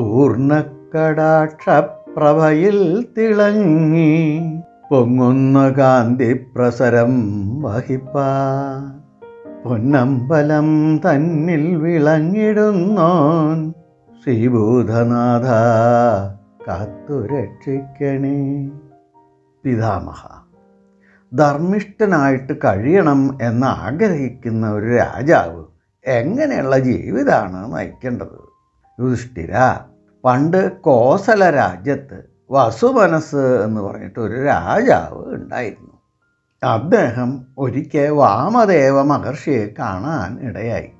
പൂർണക്കടാക്ഷപ്രഭയിൽ തിളങ്ങി. പൊങ്ങുന്ന കാന്തി പ്രസരം വഹിപ്പാ. പൊന്നമ്പലം തന്നിൽ വിളങ്ങിടുന്നോൻ ശ്രീഭൂതനാഥ കാത്തുരക്ഷിക്കണേ പിതാമഹ ധർമ്മിഷ്ഠനായിട്ട് കഴിയണം എന്ന് ആഗ്രഹിക്കുന്ന ഒരു രാജാവ് എങ്ങനെയുള്ള ജീവിതമാണ് നയിക്കേണ്ടത്? യുധിഷ്ഠിര. പണ്ട് കോസല രാജ്യത്ത് വസുമനസ് എന്ന് പറഞ്ഞിട്ട് ഒരു രാജാവ് ഉണ്ടായിരുന്നു. അദ്ദേഹം ഒരിക്കൽ വാമദേവ മഹർഷിയെ കാണാൻ ഇടയായി.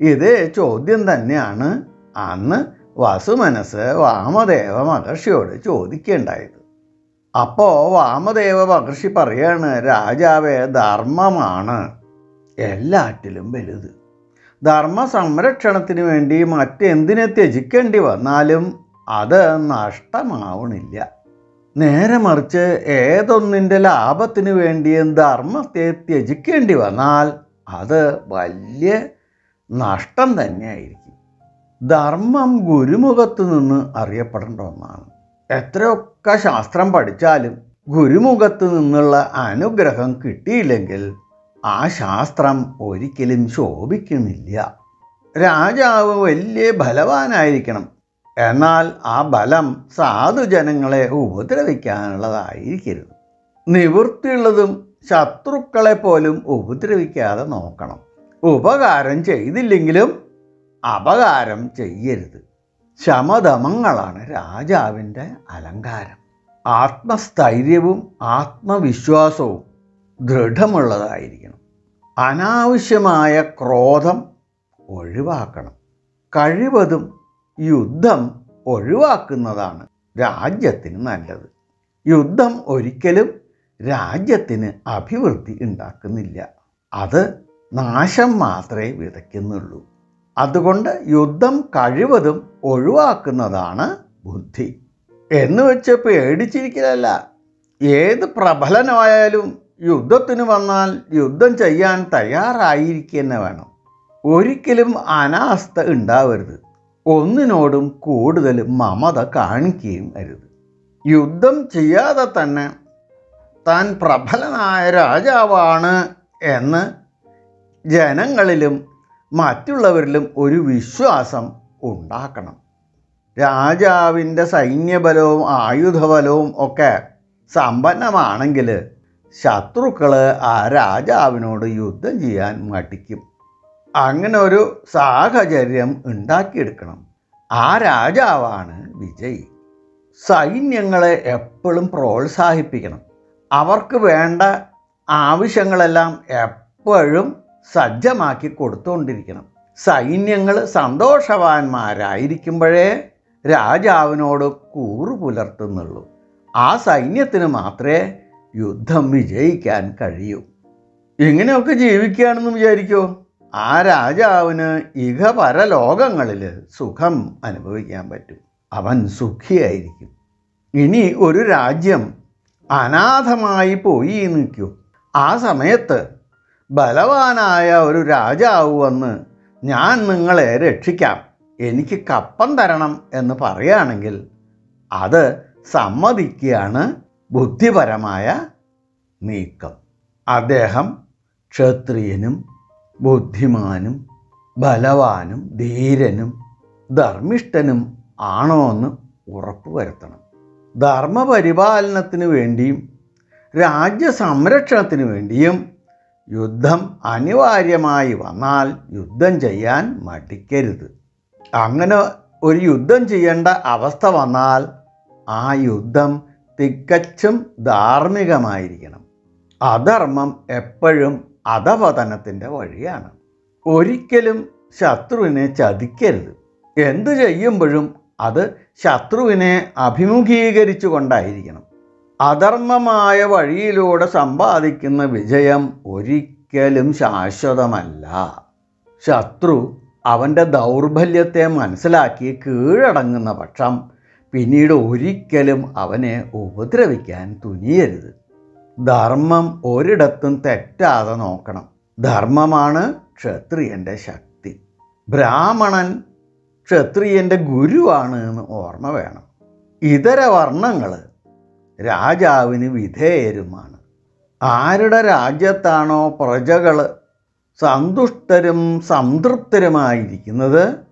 ഇതേ ചോദ്യം തന്നെയാണ് അന്ന് വസുമനസ് വാമദേവ മഹർഷിയോട് ചോദിക്കേണ്ടായത്. അപ്പോൾ വാമദേവ മഹർഷി പറയാണ് രാജാവേ ധർമ്മമാണ് എല്ലാറ്റിലും വലുത്. ധർമ്മ സംരക്ഷണത്തിന് വേണ്ടി മറ്റെന്തിനെ ത്യജിക്കേണ്ടി വന്നാലും അത് നഷ്ടമാവണില്ല. നേരെ മറിച്ച് ഏതൊന്നിന്റെ ലാഭത്തിന് വേണ്ടിയും ധർമ്മത്തെ ത്യജിക്കേണ്ടി വന്നാൽ അത് വലിയ നഷ്ടം തന്നെയായിരിക്കും. ധർമ്മം ഗുരുമുഖത്തു നിന്ന് അറിയപ്പെടേണ്ട ഒന്നാണ്. എത്രയൊക്കെ ശാസ്ത്രം പഠിച്ചാലും ഗുരുമുഖത്ത് നിന്നുള്ള അനുഗ്രഹം കിട്ടിയില്ലെങ്കിൽ ആ ശാസ്ത്രം ഒരിക്കലും ശോഭിക്കുന്നില്ല. രാജാവ് വലിയ ബലവാനായിരിക്കണം. എന്നാൽ ആ ബലം സാധുജനങ്ങളെ ഉപദ്രവിക്കാനുള്ളതായിരിക്കരുത്. നിവൃത്തിയുള്ളതും ശത്രുക്കളെ പോലും ഉപദ്രവിക്കാതെ നോക്കണം. ഉപകാരം ചെയ്തില്ലെങ്കിലും അപകാരം ചെയ്യരുത്. ശമധമങ്ങളാണ് രാജാവിന്റെ അലങ്കാരം. ആത്മസ്ഥൈര്യവും ആത്മവിശ്വാസവും ദൃഢമുള്ളതായിരിക്കണം. അനാവശ്യമായ ക്രോധം ഒഴിവാക്കണം. കഴിവതും യുദ്ധം ഒഴിവാക്കുന്നതാണ് രാജ്യത്തിന് നല്ലത്. യുദ്ധം ഒരിക്കലും രാജ്യത്തിന് അഭിവൃദ്ധി ഉണ്ടാക്കുന്നില്ല. അത് നാശം മാത്രമേ വിതയ്ക്കുന്നുള്ളൂ. അതുകൊണ്ട് യുദ്ധം കഴിവതും ഒഴിവാക്കുന്നതാണ് ബുദ്ധി. എന്ന് വെച്ച് പേടിച്ചിരിക്കലല്ല. ഏത് പ്രബലനായാലും യുദ്ധത്തിന് വന്നാൽ യുദ്ധം ചെയ്യാൻ തയ്യാറായിരിക്കുന്നെ വേണം. ഒരിക്കലും അനാസ്ഥ ഉണ്ടാവരുത്. ഒന്നിനോടും കൂടുതൽ മമത കാണിക്കുകയും അരുത്. യുദ്ധം ചെയ്യാതെ തന്നെ താൻ പ്രബലനായ രാജാവാണ് എന്ന് ജനങ്ങളിലും മറ്റുള്ളവരിലും ഒരു വിശ്വാസം ഉണ്ടാക്കണം. രാജാവിന്റെ സൈന്യബലവും ആയുധബലവും ഒക്കെ സമ്പന്നമാണെങ്കിൽ ശത്രുക്കൾ ആ രാജാവിനോട് യുദ്ധം ചെയ്യാൻ മടിക്കും. അങ്ങനെ ഒരു സാഹചര്യം ഉണ്ടാക്കിയെടുക്കണം. ആ രാജാവാണ് വിജയി. സൈന്യങ്ങളെ എപ്പോഴും പ്രോത്സാഹിപ്പിക്കണം. അവർക്ക് വേണ്ട ആവശ്യങ്ങളെല്ലാം എപ്പോഴും സജ്ജമാക്കി കൊടുത്തുകൊണ്ടിരിക്കണം സൈന്യങ്ങൾ സന്തോഷവാന്മാരായിരിക്കുമ്പോഴേ രാജാവിനോട് കൂറു പുലർത്തുന്നുള്ളൂ ആ സൈന്യത്തിന് മാത്രമേ യുദ്ധം വിജയിക്കാൻ കഴിയൂ. ഇങ്ങനെയൊക്കെ ജീവിക്കുകയാണെന്ന് വിചാരിക്കോ? ആ രാജാവിന് ഇഹപരലോകങ്ങളിൽ സുഖം അനുഭവിക്കാൻ പറ്റും. അവൻ സുഖിയായിരിക്കും. ഇനി ഒരു രാജ്യം അനാഥമായി പോയി നിൽക്കൂ. ആ സമയത്ത് ബലവാനായ ഒരു രാജാവ് വന്ന് ഞാൻ നിങ്ങളെ രക്ഷിക്കാം. എനിക്ക് കപ്പം തരണം എന്ന് പറയുകയാണെങ്കിൽ അത് സമ്മതിക്കുകയാണ് ബുദ്ധിപരമായ നീക്കം. അദ്ദേഹം ക്ഷത്രിയനും ബുദ്ധിമാനും ബലവാനും ധീരനും ധർമ്മിഷ്ഠനും ആണോ എന്ന് ഉറപ്പുവരുത്തണം ധർമ്മപരിപാലനത്തിന് വേണ്ടിയും രാജ്യസംരക്ഷണത്തിന് വേണ്ടിയും യുദ്ധം അനിവാര്യമായി വന്നാൽ യുദ്ധം ചെയ്യാൻ മടിക്കരുത്. അങ്ങനെ ഒരു യുദ്ധം ചെയ്യേണ്ട അവസ്ഥ വന്നാൽ ആ യുദ്ധം തികച്ചും ധാർമ്മികമായിരിക്കണം. അധർമ്മം എപ്പോഴും അധപതനത്തിന്റെ വഴിയാണ്. ഒരിക്കലും ശത്രുവിനെ ചതിക്കരുത്. എന്തു ചെയ്യുമ്പോഴും അത് ശത്രുവിനെ അഭിമുഖീകരിച്ചു കൊണ്ടായിരിക്കണം അധർമ്മമായ വഴിയിലൂടെ സമ്പാദിക്കുന്ന വിജയം ഒരിക്കലും ശാശ്വതമല്ല. ശത്രു അവന്റെ ദൗർബല്യത്തെ മനസ്സിലാക്കി കീഴടങ്ങുന്ന പക്ഷം പിന്നീട് ഒരിക്കലും അവനെ ഉപദ്രവിക്കാൻ തുനിയരുത്. ധർമ്മം ഒരിടത്തും തെറ്റാതെ നോക്കണം. ധർമ്മമാണ് ക്ഷത്രിയന്റെ ശക്തി. ബ്രാഹ്മണൻ ക്ഷത്രിയന്റെ ഗുരുവാണ് എന്ന് ഓർമ്മ വേണം. ഇതര വർണങ്ങൾ രാജാവിന് വിധേയരുമാണ്. ആരുടെ രാജ്യത്താണോ പ്രജകൾ സന്തുഷ്ടരും സംതൃപ്തരുമായിരിക്കുന്നത്?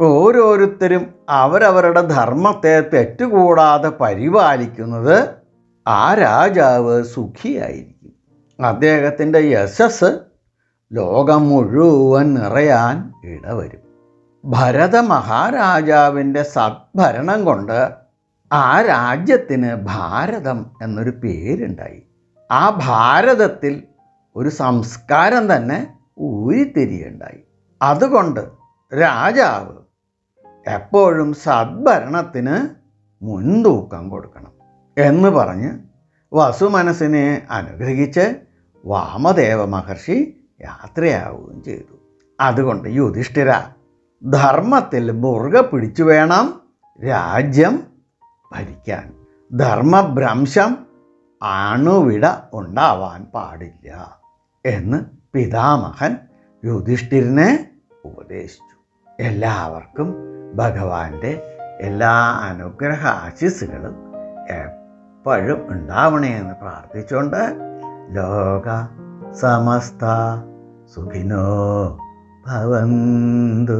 ഓരോരുത്തരും അവരവരുടെ ധർമ്മത്തെ തെറ്റുകൂടാതെ പരിപാലിക്കുന്നത് ആ രാജാവ് സുഖിയായിരിക്കും. അദ്ദേഹത്തിന്റെ യശസ് ലോകം മുഴുവൻ നിറയാൻ ഇടവരും. ഭരത മഹാരാജാവിന്റെ സദ്ഭരണം കൊണ്ട് ആ രാജ്യത്തിന് ഭാരതം എന്നൊരു പേരുണ്ടായി. ആ ഭാരതത്തിൽ ഒരു സംസ്കാരം തന്നെ ഊരിത്തിരിയുണ്ടായി. അതുകൊണ്ട് രാജാവ് എപ്പോഴും സദ്ഭരണത്തിന് മുൻതൂക്കം കൊടുക്കണം എന്ന് പറഞ്ഞ് വസുമനസ്സിനെ അനുഗ്രഹിച്ച് വാമദേവ മഹർഷി യാത്രയാവുകയും ചെയ്തു. അതുകൊണ്ട് യുധിഷ്ഠിര ധർമ്മത്തിൽ മുറുകെ പിടിച്ചു വേണം രാജ്യം ഭരിക്കാൻ. ധർമ്മഭ്രംശം അണുവിട ഉണ്ടാവാൻ പാടില്ല എന്ന് പിതാമഹൻ യുധിഷ്ഠിരനെ ഉപദേശിച്ചു. എല്ലാവർക്കും ഭഗവാന്റെ എല്ലാ അനുഗ്രഹ ആശിസ്സുകളും എപ്പോഴും ഉണ്ടാവണേ എന്ന് പ്രാർത്ഥിച്ചുകൊണ്ട് ലോക സമസ്ത സുഖിനോ ഭവന്തു.